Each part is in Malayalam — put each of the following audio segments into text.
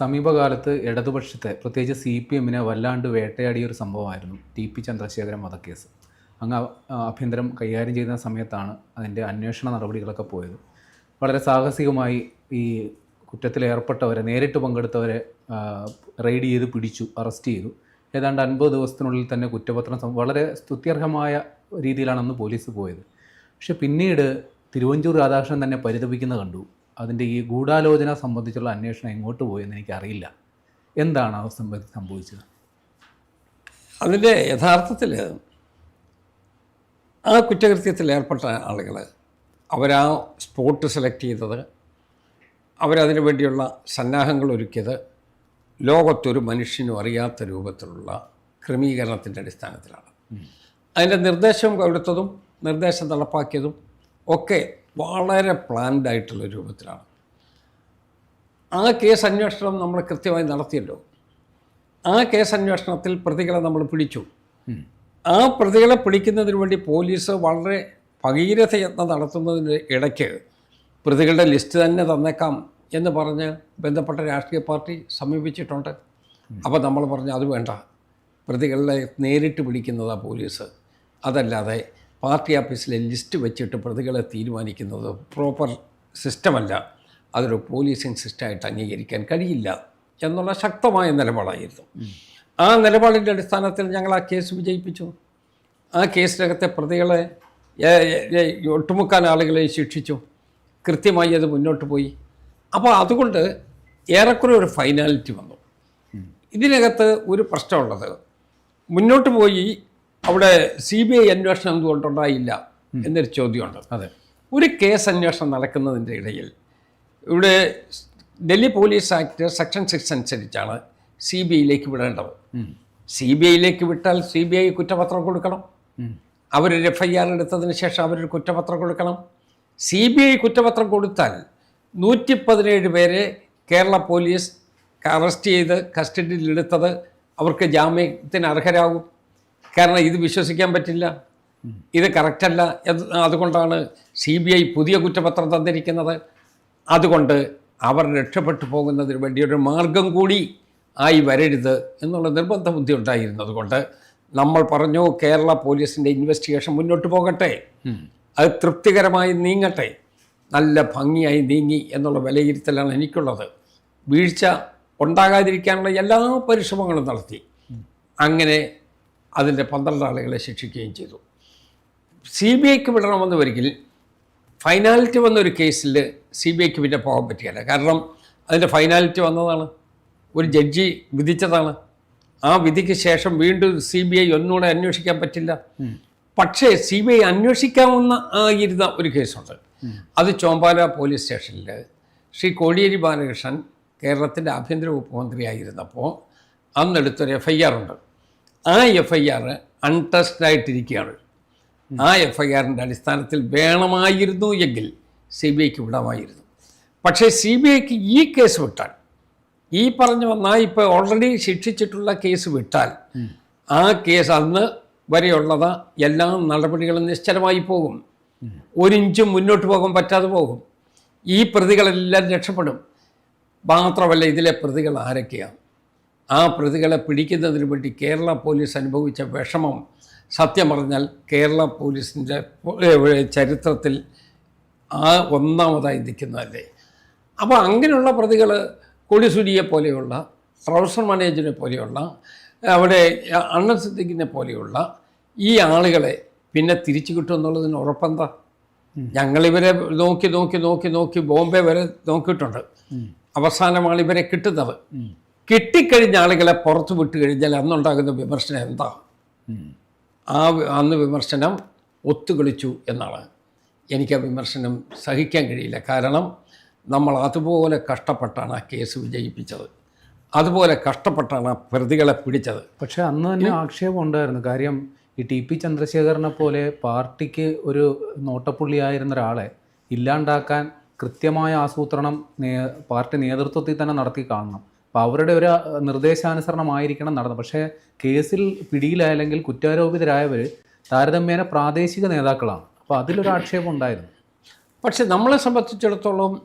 സമീപകാലത്ത് ഇടതുപക്ഷത്തെ പ്രത്യേകിച്ച് സി പി എമ്മിനെ വല്ലാണ്ട് വേട്ടയാടിയ ഒരു സംഭവമായിരുന്നു ടി പി ചന്ദ്രശേഖരൻ വധക്കേസ്. അങ്ങ് ആഭ്യന്തരം കൈകാര്യം ചെയ്യുന്ന സമയത്താണ് അതിന്റെ അന്വേഷണ നടപടികളൊക്കെ പോയത്. വളരെ സാഹസികമായി ഈ കുറ്റത്തിൽ ഏർപ്പെട്ടവരെ നേരിട്ട് പങ്കെടുത്തവരെ റെയ്ഡ് ചെയ്ത് പിടിച്ചു അറസ്റ്റ് ചെയ്തു. ഏതാണ്ട് അൻപത് ദിവസത്തിനുള്ളിൽ തന്നെ കുറ്റപത്രം വളരെ സ്തുത്യർഹമായ രീതിയിലാണ് അന്ന് പോലീസ് പോയത്. പക്ഷെ പിന്നീട് തിരുവഞ്ചൂർ രാധാകൃഷ്ണൻ തന്നെ പരിതപിക്കുന്നത് കണ്ടു. അതിന്റെ ഈ ഗൂഢാലോചന സംബന്ധിച്ചുള്ള അന്വേഷണം എങ്ങോട്ട് പോയെന്ന് എനിക്കറിയില്ല. എന്താണ് ആ സംബന്ധിച്ച് സംഭവിച്ചത്? അതിന്റെ യഥാർത്ഥത്തിൽ ആ കുറ്റകൃത്യത്തിൽ ഏർപ്പെട്ട ആളുകൾ അവരാ സ്പോട്ട് സെലക്ട് ചെയ്തത് അവരതിനു വേണ്ടിയുള്ള സന്നാഹങ്ങൾ ഒരുക്കിയത് ലോകത്തൊരു മനുഷ്യനും അറിയാത്ത രൂപത്തിലുള്ള ക്രമീകരണത്തിന്റെ അടിസ്ഥാനത്തിലാണ്. അതിന്റെ നിർദ്ദേശം കൊടുത്തതും നിർദ്ദേശം നടപ്പാക്കിയതും ഒക്കെ വളരെ പ്ലാൻഡ് ആയിട്ടുള്ള രൂപത്തിലാണ്. ആ കേസ് അന്വേഷണം നമ്മൾ കൃത്യമായി നടത്തിയല്ലോ. ആ കേസ് അന്വേഷണത്തിൽ പ്രതികളെ നമ്മൾ പിടിച്ചു. ആ പ്രതികളെ പിടിക്കുന്നതിന് വേണ്ടി പോലീസ് വളരെ ഭഗീരഥ യത്നം നടത്തുന്നതിന് ഇടയ്ക്ക് പ്രതികളുടെ ലിസ്റ്റ് തന്നെ തന്നേക്കാം എന്ന് പറഞ്ഞ് ബന്ധപ്പെട്ട രാഷ്ട്രീയ പാർട്ടി സമീപിച്ചിട്ടുണ്ട്. അപ്പോൾ നമ്മൾ പറഞ്ഞു അത് വേണ്ട. പ്രതികളെ നേരിട്ട് പിടിക്കുന്നതാണ് പോലീസ്. അതല്ലാതെ പാർട്ടി ഓഫീസിലെ ലിസ്റ്റ് വെച്ചിട്ട് പ്രതികളെ തീരുമാനിക്കുന്നത് പ്രോപ്പർ സിസ്റ്റമല്ല. അതൊരു പോലീസിങ് സിസ്റ്റമായിട്ട് അംഗീകരിക്കാൻ കഴിയില്ല എന്നുള്ള ശക്തമായ നിലപാടായിരുന്നു. ആ നിലപാടിന്റെ അടിസ്ഥാനത്തിൽ ഞങ്ങൾ ആ കേസ് വിജയിപ്പിച്ചു. ആ കേസിനകത്തെ പ്രതികളെ ഏ- ആളുകളെ ശിക്ഷിച്ചു. കൃത്യമായി അത് മുന്നോട്ട് പോയി. അപ്പോൾ അതുകൊണ്ട് ഏറെക്കുറെ ഒരു ഫൈനാലിറ്റി വന്നു. ഇതിനകത്ത് ഒരു പ്രശ്നമുള്ളത് മുന്നോട്ട് പോയി അവിടെ സി ബി ഐ അന്വേഷണം എന്തുകൊണ്ടുണ്ടായില്ല എന്നൊരു ചോദ്യമുണ്ട്. അതെ. ഒരു കേസ് അന്വേഷണം നടക്കുന്നതിന്റെ ഇടയിൽ ഇവിടെ Delhi police act section six അനുസരിച്ചാണ് സി ബി ഐയിലേക്ക് വിടേണ്ടത്. സി ബി ഐയിലേക്ക് വിട്ടാൽ സി ബി ഐ കുറ്റപത്രം കൊടുക്കണം. അവരൊരു എഫ് ഐ ആർ എടുത്തതിന് ശേഷം അവരൊരു കുറ്റപത്രം കൊടുക്കണം. സി ബി ഐ കുറ്റപത്രം കൊടുത്താൽ നൂറ്റി പതിനേഴ് പേരെ കേരള പോലീസ് അറസ്റ്റ് ചെയ്ത് കസ്റ്റഡിയിലെടുത്തത് അവർക്ക് ജാമ്യത്തിന് അർഹരാകും. കാരണം ഇത് വിശ്വസിക്കാൻ പറ്റില്ല. ഇത് കറക്റ്റല്ല അതുകൊണ്ടാണ് സി ബി ഐ പുതിയ കുറ്റപത്രം തന്നിരിക്കുന്നത്. അതുകൊണ്ട് അവർ രക്ഷപ്പെട്ടു പോകുന്നതിന് വേണ്ടി ഒരു മാർഗം കൂടി ആയി വരരുത് എന്നുള്ള നിർബന്ധ ബുദ്ധി ഉണ്ടായിരുന്നത് കൊണ്ട് നമ്മൾ പറഞ്ഞു കേരള പോലീസിന്റെ ഇൻവെസ്റ്റിഗേഷൻ മുന്നോട്ട് പോകട്ടെ. അത് തൃപ്തികരമായി നീങ്ങട്ടെ. നല്ല ഭംഗിയായി നീങ്ങി എന്നുള്ള വിലയിരുത്തലാണ് എനിക്കുള്ളത്. വീഴ്ച ഉണ്ടാകാതിരിക്കാനുള്ള എല്ലാ പരിശ്രമങ്ങളും നടത്തി. അങ്ങനെ അതിന്റെ പന്ത്രണ്ട് ആളുകളെ ശിക്ഷിക്കുകയും ചെയ്തു. സി ബി ഐക്ക് വിടണമെന്ന് വരികിൽ ഫൈനാലിറ്റി വന്നൊരു കേസിൽ സി ബി ഐക്ക് പിന്നെ പോകാൻ പറ്റിയല്ല കാരണം അതിന്റെ ഫൈനാലിറ്റി വന്നതാണ്. ഒരു ജഡ്ജി വിധിച്ചതാണ്. ആ വിധിക്ക് ശേഷം വീണ്ടും സി ബി ഐ ഒന്നുകൂടെ അന്വേഷിക്കാൻ പറ്റില്ല. പക്ഷേ സി ബി ഐ അന്വേഷിക്കാവുന്ന ആയിരുന്ന ഒരു കേസുണ്ട്. അത് ചോമ്പാല പോലീസ് സ്റ്റേഷനിൽ ശ്രീ കോടിയേരി ബാലകൃഷ്ണൻ കേരളത്തിന്റെ ആഭ്യന്തര വകുപ്പ് മന്ത്രിയായിരുന്നപ്പോൾ അന്നെടുത്തൊരു എഫ് ഐ ആർ ഉണ്ട്. ആ എഫ് ഐ ആർ അൺടെസ്റ്റഡ് ആയിട്ടിരിക്കുകയാണ്. ആ എഫ് ഐ ആറിന്റെ അടിസ്ഥാനത്തിൽ വേണമായിരുന്നു എങ്കിൽ സി ബി ഐക്ക് വിടാമായിരുന്നു. പക്ഷേ സി ബി ഐക്ക് ഈ കേസ് വിട്ടാൽ ഈ പറഞ്ഞു വന്നാൽ ഇപ്പോൾ ഓൾറെഡി ശിക്ഷിച്ചിട്ടുള്ള കേസ് വിട്ടാൽ ആ കേസ് അന്ന് വരെയുള്ളത് എല്ലാ നടപടികളും നിശ്ചലമായി പോകും. ഒരിഞ്ചും മുന്നോട്ട് പോകാൻ പറ്റാതെ പോകും. ഈ പ്രതികളെല്ലാം രക്ഷപ്പെടും. മാത്രമല്ല ഇതിലെ പ്രതികൾ ആരൊക്കെയാണ് ആ പ്രതികളെ പിടിക്കുന്നതിന് വേണ്ടി കേരള പോലീസ് അനുഭവിച്ച വിഷമം സത്യം പറഞ്ഞാൽ കേരള പോലീസിന്റെ ചരിത്രത്തിൽ ആ ഒന്നാമതായി നിൽക്കുന്നതല്ലേ. അപ്പോൾ അങ്ങനെയുള്ള പ്രതികൾ കൊടിസുരിയെ പോലെയുള്ള ട്രൗസർ മാനേജറിനെ പോലെയുള്ള അവിടെ അണ്ണൻ സിദ്ദിഖിനെ പോലെയുള്ള ഈ ആളുകളെ പിന്നെ തിരിച്ചു കിട്ടും എന്നുള്ളതിന് ഉറപ്പെന്താ? ഞങ്ങളിവരെ നോക്കി നോക്കി നോക്കി നോക്കി ബോംബെ വരെ നോക്കിയിട്ടുണ്ട്. അവസാനമാണ് ഇവരെ കിട്ടുന്നത്. കിട്ടിക്കഴിഞ്ഞ ആളുകളെ പുറത്തു വിട്ട് കഴിഞ്ഞാൽ അന്നുണ്ടാകുന്ന വിമർശനം എന്താ? ആ അന്ന് വിമർശനം ഒത്തുകളിച്ചു എന്നാണ്. എനിക്ക് ആ വിമർശനം സഹിക്കാൻ കഴിയില്ല. കാരണം നമ്മൾ അതുപോലെ കഷ്ടപ്പെട്ടാണ് ആ കേസ് വിജയിപ്പിച്ചത്. അതുപോലെ കഷ്ടപ്പെട്ടാണ് ആ പ്രതികളെ പിടിച്ചത്. പക്ഷേ അന്ന് തന്നെ ആക്ഷേപം ഉണ്ടായിരുന്നു. കാര്യം ഈ ടി പി ചന്ദ്രശേഖരനെ പോലെ പാർട്ടിക്ക് ഒരു നോട്ടപ്പുള്ളിയായിരുന്ന ഒരാളെ ഇല്ലാണ്ടാക്കാൻ കൃത്യമായ ആസൂത്രണം പാർട്ടി നേതൃത്വത്തിൽ തന്നെ നടത്തി കാണണം. അപ്പോൾ അവരുടെ ഒരു നിർദ്ദേശാനുസരണമായിരിക്കണം നടന്നത്. പക്ഷേ കേസിൽ പിടിയിലായെങ്കിൽ കുറ്റാരോപിതരായവർ താരതമ്യേന പ്രാദേശിക നേതാക്കളാണ്. അപ്പോൾ അതിലൊരു ആക്ഷേപം ഉണ്ടായിരുന്നു. പക്ഷെ നമ്മളെ സംബന്ധിച്ചിടത്തോളം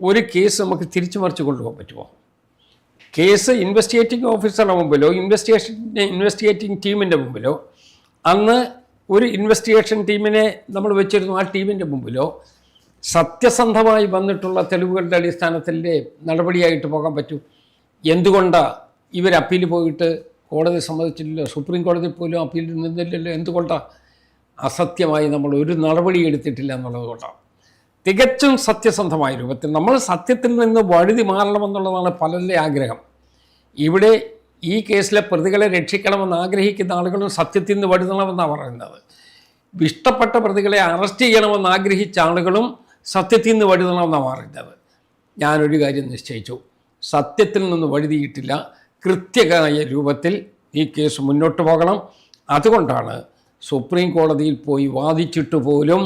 ഒരു കേസ് നമുക്ക് തിരിച്ചു മറിച്ച് കൊണ്ടുപോകാൻ പറ്റുമോ? കേസ് ഇൻവെസ്റ്റിഗേറ്റിംഗ് ഓഫീസറുടെ മുമ്പിലോ ഇൻവെസ്റ്റിഗേഷൻ ഇൻവെസ്റ്റിഗേറ്റിംഗ് ടീമിന്റെ മുമ്പിലോ അന്ന് ഒരു ഇൻവെസ്റ്റിഗേഷൻ ടീമിനെ നമ്മൾ വെച്ചിരുന്നു ആ ടീമിന്റെ മുമ്പിലോ സത്യസന്ധമായി വന്നിട്ടുള്ള തെളിവുകളുടെ അടിസ്ഥാനത്തിന്റെ നടപടിയായിട്ട് പോകാൻ പറ്റൂ? എന്തുകൊണ്ടാണ് ഇവർ അപ്പീൽ പോയിട്ട് കോടതി സമ്മതിച്ചില്ലല്ലോ? സുപ്രീം കോടതി പോലും അപ്പീൽ നിന്നില്ലല്ലോ? എന്തുകൊണ്ടാണ് അസത്യമായി നമ്മൾ ഒരു നടപടി എടുത്തിട്ടില്ല എന്നുള്ളത് കൊണ്ടാണ് തികച്ചും സത്യസന്ധമായ രൂപത്തിൽ നമ്മൾ സത്യത്തിൽ നിന്ന് വഴുതി മാറണമെന്നുള്ളതാണ് പലരുടെ ആഗ്രഹം. ഇവിടെ ഈ കേസിലെ പ്രതികളെ രക്ഷിക്കണമെന്ന് ആഗ്രഹിക്കുന്ന ആളുകളും സത്യത്തിൽ നിന്ന് വഴുതണമെന്നാണ് പറയുന്നത്. ഇഷ്ടപ്പെട്ട പ്രതികളെ അറസ്റ്റ് ചെയ്യണമെന്ന് ആഗ്രഹിച്ച ആളുകളും സത്യത്തിൽ നിന്ന് വഴുതണമെന്നാണ് പറയുന്നത്. ഞാനൊരു കാര്യം നിശ്ചയിച്ചു. സത്യത്തിൽ നിന്ന് വഴുതിയിട്ടില്ല കൃത്യമായ രൂപത്തിൽ ഈ കേസ് മുന്നോട്ട് പോകണം. അതുകൊണ്ടാണ് സുപ്രീം കോടതിയിൽ പോയി വാദിച്ചിട്ട് പോലും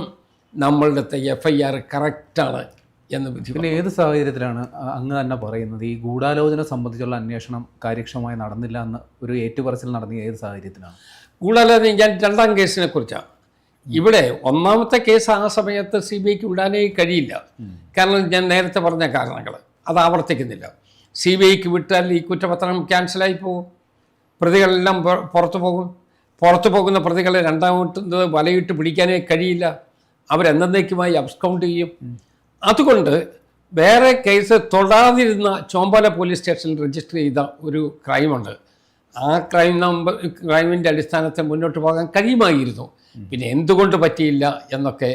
നമ്മളുടെ എഫ് ഐ ആർ കറക്റ്റാണ് എന്ന് വിധി പിന്നെ ഏത് സാഹചര്യത്തിലാണ് അങ്ങ് തന്നെ പറയുന്നത്? ഈ ഗൂഢാലോചന സംബന്ധിച്ചുള്ള അന്വേഷണം കാര്യക്ഷമമായി നടന്നില്ല എന്ന് ഒരു ഏറ്റുപറച്ചിൽ നടന്ന ഏത് സാഹചര്യത്തിലാണ്? ഗൂഢാലോചന ഞാൻ രണ്ടാം കേസിനെ കുറിച്ചാണ്. ഇവിടെ ഒന്നാമത്തെ കേസ് ആ സമയത്ത് സി ബി ഐക്ക് വിടാനേ കഴിയില്ല. കാരണം ഞാൻ നേരത്തെ പറഞ്ഞ കാരണങ്ങൾ അത് ആവർത്തിക്കുന്നില്ല. സി ബി ഐക്ക് വിട്ടാൽ ഈ കുറ്റപത്രം ക്യാൻസലായി പോകും. പ്രതികളെല്ലാം പുറത്തു പോകും. പുറത്തു പോകുന്ന പ്രതികളെ രണ്ടാമത് വലയിട്ട് പിടിക്കാനേ കഴിയില്ല. അവരെന്നേക്കുമായി അബ്സ്കൗണ്ട് ചെയ്യും. അതുകൊണ്ട് വേറെ കേസ് തൊടാതിരുന്ന ചോമ്പാല പോലീസ് സ്റ്റേഷനിൽ രജിസ്റ്റർ ചെയ്ത ഒരു ക്രൈമുണ്ട് ആ ക്രൈം നമ്പർ ക്രൈമിന്റെ അടിസ്ഥാനത്തിൽ മുന്നോട്ട് പോകാൻ കഴിയുമായിരുന്നു. പിന്നെ എന്തുകൊണ്ട് പറ്റിയില്ല എന്നൊക്കെ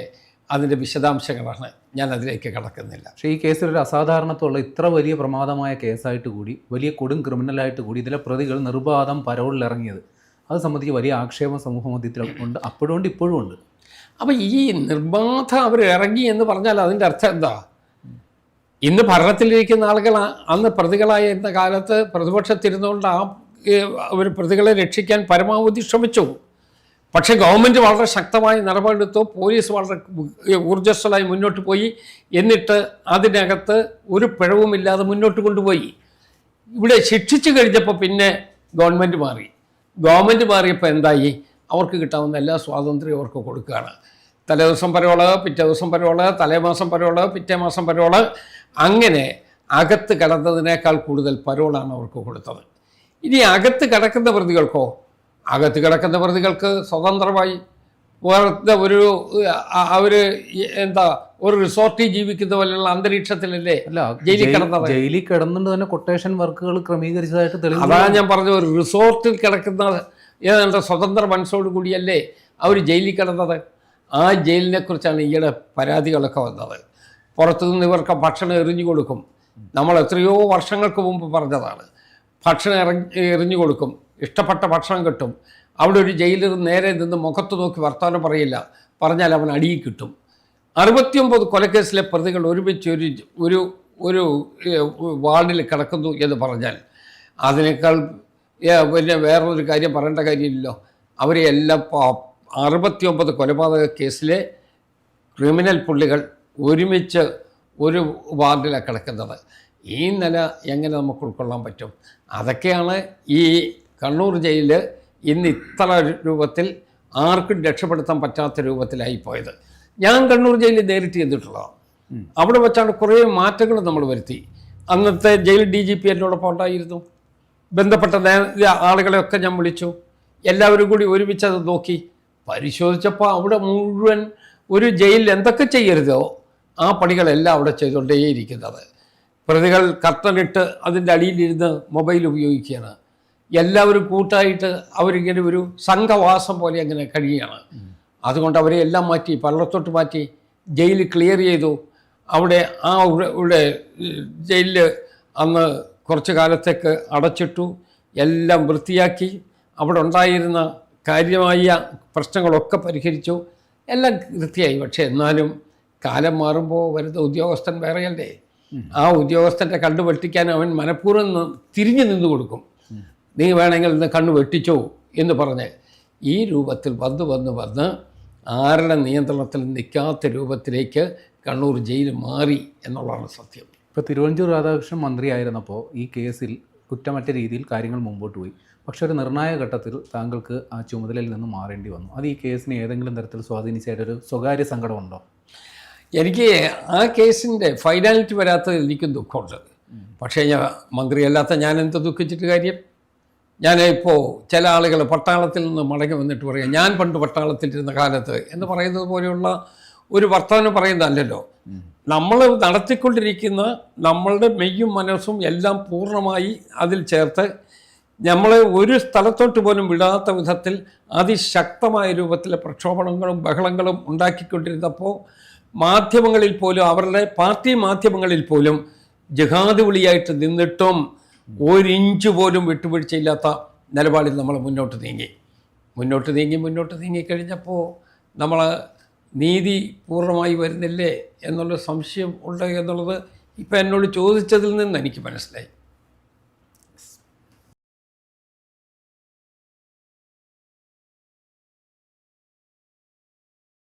അതിന്റെ വിശദാംശങ്ങളാണ്. ഞാൻ അതിലേക്ക് കടക്കുന്നില്ല. പക്ഷേ ഈ കേസിൽ ഒരു അസാധാരണത്തുള്ള ഇത്ര വലിയ പ്രമാദമായ കേസായിട്ട് കൂടി വലിയ കൊടും ക്രിമിനലായിട്ട് കൂടി ഇതിലെ പ്രതികൾ നിർബാധം പരോളിലിറങ്ങിയത് അത് സംബന്ധിച്ച് വലിയ ആക്ഷേപം സമൂഹ മധ്യത്തിൽ ഉണ്ട്. അപ്പോഴും ഉണ്ട് ഇപ്പോഴും ഉണ്ട്. അപ്പോൾ ഈ നിർബാധ അവർ ഇറങ്ങി എന്ന് പറഞ്ഞാൽ അതിന്റെ അർത്ഥം എന്താ? ഇന്ന് ഭരണത്തിലിരിക്കുന്ന ആളുകൾ അന്ന് പ്രതികളായിരുന്ന കാലത്ത് പ്രതിപക്ഷത്തിരുന്നുകൊണ്ട് ആ അവർ പ്രതികളെ രക്ഷിക്കാൻ പരമാവധി ശ്രമിച്ചു. പക്ഷേ ഗവൺമെന്റ് വളരെ ശക്തമായി നിലപാടെടുത്തു പോലീസ് വളരെ ഊർജസ്വലായി മുന്നോട്ട് പോയി. എന്നിട്ട് അതിനകത്ത് ഒരു പിഴവുമില്ലാതെ മുന്നോട്ട് കൊണ്ടുപോയി. ഇവിടെ ശിക്ഷിച്ചു കഴിഞ്ഞപ്പോൾ പിന്നെ ഗവൺമെന്റ് മാറി. ഗവൺമെന്റ് മാറിയപ്പോൾ എന്തായി? അവർക്ക് കിട്ടാവുന്ന എല്ലാ സ്വാതന്ത്ര്യവും അവർക്ക് കൊടുക്കുകയാണ്. തലേദിവസം പരോൾ പിറ്റേ ദിവസം പരോൾ തലേമാസം പരോൾ പിറ്റേ മാസം പരോൾ. അങ്ങനെ അകത്ത് കിടന്നതിനേക്കാൾ കൂടുതൽ പരോളാണ് അവർക്ക് കൊടുത്തത്. ഇനി അകത്ത് കിടക്കുന്ന പ്രതികൾക്കോ അകത്ത് കിടക്കുന്ന പ്രതികൾക്ക് സ്വതന്ത്രമായി വേറെ ഒരു അവർ എന്താ ഒരു റിസോർട്ടിൽ ജീവിക്കുന്ന പോലെയുള്ള അന്തരീക്ഷത്തിലല്ലേ ജയിലിൽ കിടന്നത് ജയിലിൽ കിടന്നുകൊണ്ട് തന്നെ കൊട്ടേഷൻ വർക്കുകൾ ക്രമീകരിച്ചതായിട്ട് തെളിവ് അതാണ് ഞാൻ പറഞ്ഞത് ഒരു റിസോർട്ടിൽ കിടക്കുന്ന ഏതാണ്ട് സ്വതന്ത്ര മനസ്സോട് കൂടിയല്ലേ അവർ ജയിലിൽ കിടന്നത്? ആ ജയിലിനെ കുറിച്ചാണ് ഈയിടെ പരാതികളൊക്കെ വന്നത്. പുറത്തുനിന്ന് ഇവർക്ക് ഭക്ഷണം എറിഞ്ഞു കൊടുക്കും. നമ്മൾ എത്രയോ വർഷങ്ങൾക്ക് മുമ്പ് പറഞ്ഞതാണ്. ഭക്ഷണം എറിഞ്ഞു കൊടുക്കും. ഇഷ്ടപ്പെട്ട ഭക്ഷണം കിട്ടും. അവിടെ ഒരു ജയിലിൽ നേരെ നിന്ന് മുഖത്ത് നോക്കി വർത്തമാനം പറയില്ല. പറഞ്ഞാൽ അവൻ അടിയിൽ കിട്ടും. അറുപത്തിയൊമ്പത് കൊലക്കേസിലെ പ്രതികൾ ഒരുമിച്ച് ഒരു ഒരു ഒരു വാർഡിൽ കിടക്കുന്നു എന്ന് പറഞ്ഞാൽ അതിനേക്കാൾ പിന്നെ വേറൊരു കാര്യം പറയേണ്ട കാര്യമില്ലല്ലോ. അവരെ എല്ലാം അറുപത്തിയൊമ്പത് കൊലപാതക കേസിലെ ക്രിമിനൽ പുള്ളികൾ ഒരുമിച്ച് ഒരു വാർഡിലാണ് കിടക്കുന്നത്. ഈ നില എങ്ങനെ നമുക്ക് ഉൾക്കൊള്ളാൻ പറ്റും? അതൊക്കെയാണ് ഈ കണ്ണൂർ ജയിലിൽ ഇന്ന് ഇത്ര രൂപത്തിൽ ആർക്കും രക്ഷപ്പെടുത്താൻ പറ്റാത്ത രൂപത്തിലായി പോയത്. ഞാൻ കണ്ണൂർ ജയിലിൽ നേരിട്ട് ചെയ്തിട്ടുള്ളതാണ് അവിടെ വെച്ചാണ് കുറേ മാറ്റങ്ങൾ നമ്മൾ വരുത്തി. അന്നത്തെ ജയിൽ ഡി ജി പി എന്നോടൊപ്പം ഉണ്ടായിരുന്നു. ബന്ധപ്പെട്ട ആളുകളെയൊക്കെ ഞാൻ വിളിച്ചു. എല്ലാവരും കൂടി ഒരുമിച്ച് അത് നോക്കി. പരിശോധിച്ചപ്പോൾ അവിടെ മുഴുവൻ ഒരു ജയിലിൽ എന്തൊക്കെ ചെയ്യരുതോ ആ പണികളെല്ലാം അവിടെ ചെയ്തുകൊണ്ടേയിരിക്കുന്നത്. പ്രതികൾ കർട്ടനിട്ട് അതിന്റെ അടിയിലിരുന്ന് മൊബൈൽ ഉപയോഗിക്കുകയാണ്. എല്ലാവരും കൂട്ടായിട്ട് അവരിങ്ങനെ ഒരു സംഘവാസം പോലെ അങ്ങനെ കഴിയുകയാണ്. അതുകൊണ്ട് അവരെ എല്ലാം മാറ്റി പള്ളത്തോട്ട് മാറ്റി ജയിൽ ക്ലിയർ ചെയ്തു. അവിടെ ആ ഇവിടെ- ജയിലിൽ അന്ന് കുറച്ച് കാലത്തേക്ക് അടച്ചിട്ടു എല്ലാം വൃത്തിയാക്കി. അവിടെ ഉണ്ടായിരുന്ന കാര്യമായ പ്രശ്നങ്ങളൊക്കെ പരിഹരിച്ചു. എല്ലാം വൃത്തിയായി പക്ഷേ എന്നാലും കാലം മാറുമ്പോൾ വരുന്ന ഉദ്യോഗസ്ഥൻ വേറെയല്ലേ? ആ ഉദ്യോഗസ്ഥന്റെ കണ്ണു വെട്ടിക്കാൻ അവൻ മനഃപൂർവം തിരിഞ്ഞു നിന്ന് കൊടുക്കും നീ വേണമെങ്കിൽ ഇന്ന് കണ്ണു വെട്ടിച്ചോ എന്ന് പറഞ്ഞ് ഈ രൂപത്തിൽ വന്ന് വന്ന് വന്ന് ആരുടെ നിയന്ത്രണത്തിൽ നിൽക്കാത്ത രൂപത്തിലേക്ക് കണ്ണൂർ ജയിൽ മാറി എന്നുള്ളതാണ് സത്യം. ഇപ്പോൾ തിരുവഞ്ചൂർ രാധാകൃഷ്ണൻ മന്ത്രിയായിരുന്നപ്പോൾ ഈ കേസിൽ കുറ്റമറ്റ രീതിയിൽ കാര്യങ്ങൾ മുമ്പോട്ട് പോയി. പക്ഷെ ഒരു നിർണായക ഘട്ടത്തിൽ താങ്കൾക്ക് ആ ചുമതലയിൽ നിന്ന് മാറേണ്ടി വന്നു. അത് ഈ കേസിനെ ഏതെങ്കിലും തരത്തിൽ സ്വാധീനിച്ചായിട്ടൊരു സ്വകാര്യ സങ്കടമുണ്ടോ? എനിക്ക് ആ കേസിന്റെ ഫൈനാലിറ്റി വരാത്തത് എനിക്കും ദുഃഖമുണ്ട്. പക്ഷേ ഞാൻ മന്ത്രിയല്ലാത്ത ഞാൻ എന്ത് ദുഃഖിച്ചിട്ട് കാര്യം? ഞാൻ ഇപ്പോൾ ചില ആളുകൾ പട്ടാളത്തിൽ നിന്ന് മടങ്ങി വന്നിട്ട് പറയാം ഞാൻ പണ്ട് പട്ടാളത്തിലിരുന്ന കാലത്ത് എന്ന് പറയുന്നത് പോലെയുള്ള ഒരു വർത്തമാനം പറയുന്നതല്ലല്ലോ. നമ്മൾ നടത്തിക്കൊണ്ടിരിക്കുന്ന നമ്മളുടെ മെയ്യും മനസ്സും എല്ലാം പൂർണമായി അതിൽ ചേർത്ത് നമ്മളെ ഒരു സ്ഥലത്തോട്ട് പോലും വിടാത്ത വിധത്തിൽ അതിശക്തമായ രൂപത്തിലെ പ്രക്ഷോഭണങ്ങളും ബഹളങ്ങളും ഉണ്ടാക്കിക്കൊണ്ടിരുന്നപ്പോൾ മാധ്യമങ്ങളിൽ പോലും അവരുടെ പാർട്ടി മാധ്യമങ്ങളിൽ പോലും ജഹാദ് വിളിയായിട്ട് നിന്നിട്ടും ഒരിഞ്ച് പോലും വിട്ടുവീഴ്ചയില്ലാത്ത നിലപാടിൽ നമ്മൾ മുന്നോട്ട് നീങ്ങി. മുന്നോട്ട് നീങ്ങി മുന്നോട്ട് നീങ്ങിക്കഴിഞ്ഞപ്പോൾ നമ്മൾ നീതി പൂർണമായി വരുന്നില്ലേ എന്നുള്ള സംശയം ഉണ്ട് എന്നുള്ളത് ഇപ്പം എന്നോട് ചോദിച്ചതിൽ നിന്ന് എനിക്ക് മനസ്സിലായി.